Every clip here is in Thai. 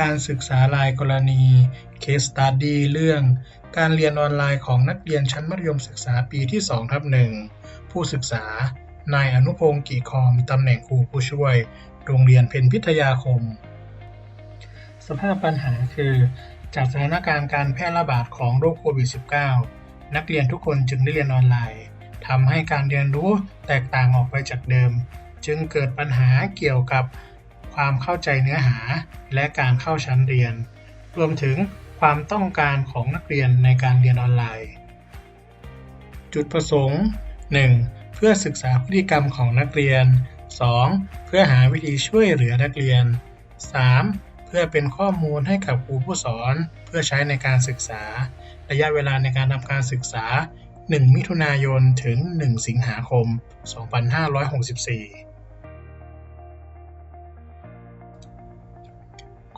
การศึกษารายกรณี Case Study เรื่อง การเรียนออนไลน์ของนักเรียนชั้นมัธยมศึกษาปีที่2ทับหนึ่งผู้ศึกษา นายอนุพงศ์กิคอม ตำแหน่งครูผู้ช่วย โรงเรียนเพ็ญพิทยาคม สภาพปัญหาคือ จากสถานการณ์การแพร่ระบาดของโรคโควิด -19 นักเรียนทุกคนจึงได้เรียนออนไลน์ทำให้การเรียนรู้แตกต่างออกไปจากเดิม จึงเกิดปัญหาเกี่ยวกับ ความเข้าใจเนื้อหา และการเข้าชั้นเรียน รวมถึงความต้องการของนักเรียนในการเรียนออนไลน์ จุดประสงค์ 1. เพื่อศึกษาพฤติกรรมของนักเรียน 2. เพื่อหาวิธีช่วยเหลือนักเรียน 3. เพื่อเป็นข้อมูลให้กับครูผู้สอน เพื่อใช้ในการศึกษา ระยะเวลาในการทำการศึกษา 1 มิถุนายน ถึง 1 สิงหาคม 2564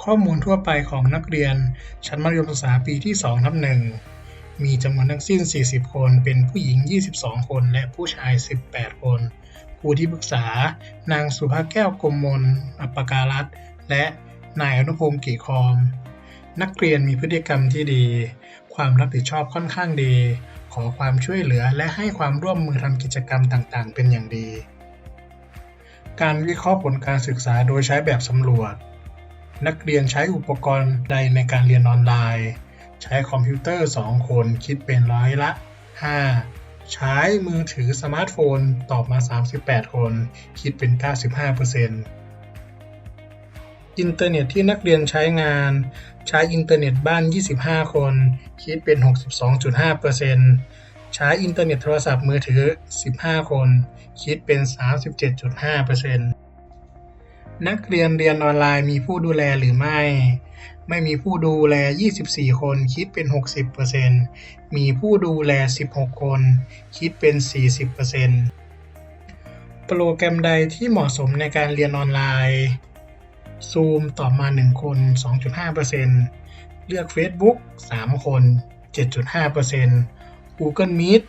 ข้อมูลทั่วไปของนักเรียน ชั้นมัธยมศึกษาปีที่2ทับหนึ่งมีจำนวนทั้งสิ้น 40 คน เป็นผู้หญิง 22 คน และผู้ชาย 18 คน ครูที่ปรึกษา นางสุภาแก้วกรมมนอัปการัตน์และนายอนุพงศ์กีคอม นักเรียนมีพฤติกรรมที่ดี ความรับผิดชอบค่อนข้างดี ขอความช่วยเหลือและให้ความร่วมมือทำกิจกรรมต่างๆ เป็นอย่างดี การวิเคราะห์ผลการศึกษาโดยใช้แบบสำรวจ นักเรียนใช้อุปกรณ์ใดในการเรียนออนไลน์ ใช้คอมพิวเตอร์ 2 คนคิดเป็นร้อยละ 5 ใช้มือถือสมาร์ทโฟนตอบมา 38 คน คิดเป็น 95%อินเทอร์เน็ตที่นักเรียนใช้งาน ใช้อินเทอร์เน็ตบ้าน 25 คน คิดเป็น 62.5%ใช้อินเทอร์เน็ตโทรศัพท์มือถือ 15 คน คิดเป็น 37.5% นักเรียนเรียนออนไลน์มีผู้ดูแลหรือไม่ ไม่มีผู้ดูแล 24 คนคิดเป็น 60%มีผู้ดูแล 16 คน คิดเป็น 40%โปรแกรมใดที่เหมาะสมในการเรียนออนไลน์ Zoom ตอบมา 1 คน 2.5%เลือก Facebook 3 คน 7.5% Google Meet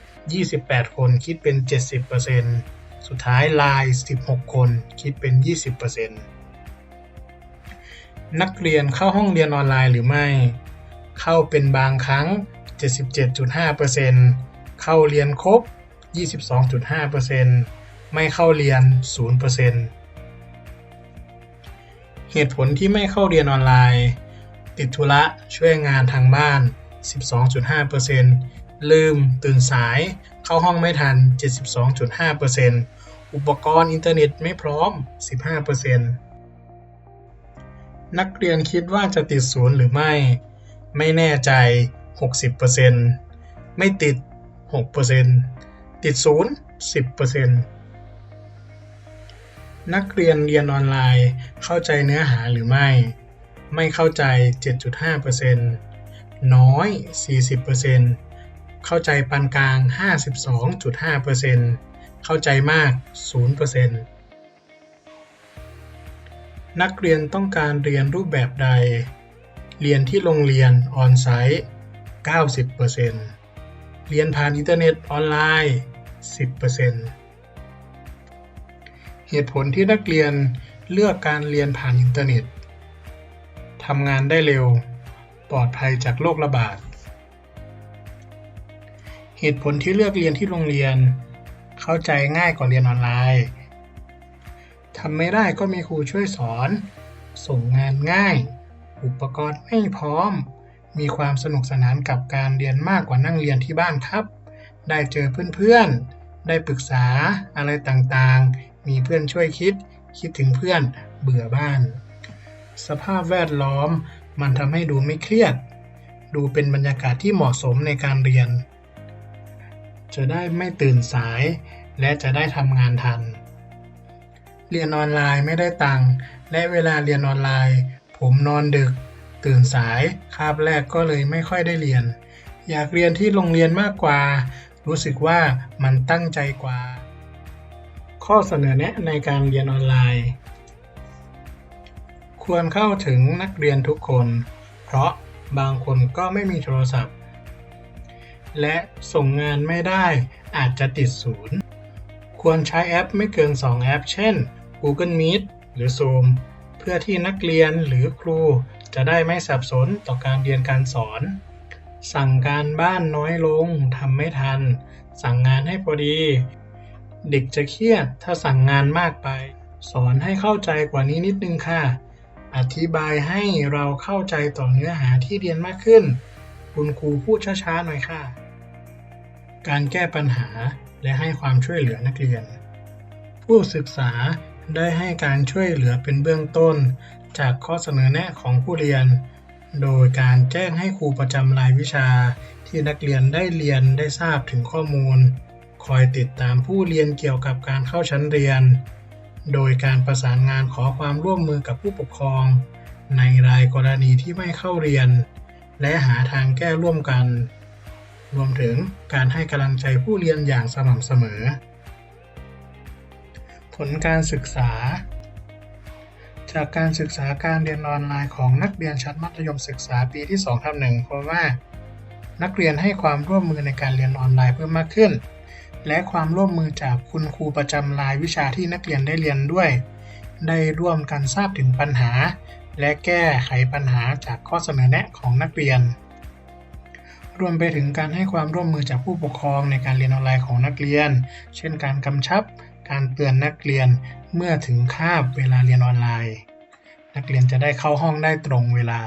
28 คนคิดเป็น 70% สุดท้าย Line 16 คน คิดเป็น 20%นักเรียนเข้าห้องเรียนออนไลน์หรือไม่ เข้าเป็นบางครั้ง 77.5%เข้าเรียนครบ 22.5%ไม่เข้าเรียน 0%เหตุผลที่ไม่เข้าเรียนออนไลน์ ติดธุระช่วยงานทางบ้าน 12.5% ลืม ตื่นสาย เข้าห้องไม่ทัน 72.5%อุปกรณ์อินเทอร์เน็ตไม่พร้อม 15%นักเรียนคิดว่าจะติดศูนย์หรือไม่ ไม่แน่ใจ 60%ไม่ติด 6%ติดศูนย์10%นักเรียนเรียนออนไลน์ เข้าใจเนื้อหาหรือไม่ ไม่เข้าใจ 7.5%น้อย 40% เข้าใจปานกลาง 52.5%เข้าใจมาก 0%นักเรียนต้องการเรียนรูปแบบใด เรียนที่โรงเรียนออนไซต์ 90%เรียนผ่านอินเทอร์เน็ตออนไลน์ 10%เหตุผลที่นักเรียนเลือกการเรียนผ่านอินเทอร์เน็ตทำงานได้เร็ว ปลอดภัยจากโรคระบาด เหตุผลที่เลือกเรียนที่โรงเรียน เข้าใจง่ายกว่าเรียนออนไลน์ทำไม่ได้ก็มีครูช่วยสอน ส่งงานง่าย อุปกรณ์ไม่พร้อม มีความสนุกสนานกับการเรียนมากกว่านั่งเรียนที่บ้านครับ ได้เจอเพื่อนๆ ได้ปรึกษาอะไรต่างๆ มีเพื่อนช่วยคิด คิดถึงเพื่อน เบื่อบ้าน สภาพแวดล้อมมันทำให้ดูไม่เครียด ดูเป็นบรรยากาศที่เหมาะสมในการเรียน จะได้ไม่ตื่นสาย และจะได้ทำงานทัน เรียนออนไลน์ไม่ได้ตังค์และเวลาเรียนออนไลน์ ผมนอนดึก ตื่นสายคาบแรกก็เลยไม่ค่อยได้เรียน อยากเรียนที่โรงเรียนมากกว่า รู้สึกว่ามันตั้งใจกว่า ข้อเสนอแนะในการเรียนออนไลน์ ควรเข้าถึงนักเรียนทุกคน เพราะบางคนก็ไม่มีโทรศัพท์ และส่งงานไม่ได้อาจจะติดศูนย์ ควรใช้แอปไม่เกิน 2 แอป เช่น Google Meet หรือ Zoom เพื่อที่นักเรียนหรือครูจะได้ไม่สับสนต่อการเรียนการสอน สั่งการบ้านน้อยลงทำไม่ทัน สั่งงานให้พอดี เด็กจะเครียดถ้าสั่งงานมากไป สอนให้เข้าใจกว่านี้นิดนึงค่ะ อธิบายให้เราเข้าใจต่อเนื้อหาที่เรียนมากขึ้น คุณครูพูดช้าๆหน่อยค่ะ การแก้ปัญหาและให้ความช่วยเหลือนักเรียน ผู้ศึกษาได้ให้การช่วยเหลือเป็นเบื้องต้น จากข้อเสนอแนะของผู้เรียน โดยการแจ้งให้ครูประจำรายวิชา ที่นักเรียนได้เรียนได้ทราบถึงข้อมูล คอยติดตามผู้เรียนเกี่ยวกับการเข้าชั้นเรียน โดยการประสานงานขอความร่วมมือกับผู้ปกครอง ในรายกรณีที่ไม่เข้าเรียน และหาทางแก้ร่วมกัน รวมถึงการให้กำลังใจผู้เรียนอย่างสม่ำเสมอ ผลการศึกษา จากการศึกษาการเรียนออนไลน์ของนักเรียนชั้นมัธยมศึกษาปีที่2ทับหนึ่งพบว่า นักเรียนให้ความร่วมมือในการเรียนออนไลน์เพิ่มมากขึ้น และความร่วมมือจากคุณครูประจำรายวิชาที่นักเรียนได้เรียนด้วย ได้ร่วมกันทราบถึงปัญหา และแก้ไขปัญหาจากข้อเสนอแนะของนักเรียน รวมไปถึงการให้ความร่วมมือจากผู้ปกครองในการเรียนออนไลน์ของนักเรียน เช่นการกำชับ การเตือนนักเรียนเมื่อถึงคาบเวลาเรียนออนไลน์ นักเรียนจะได้เข้าห้องได้ตรงเวลา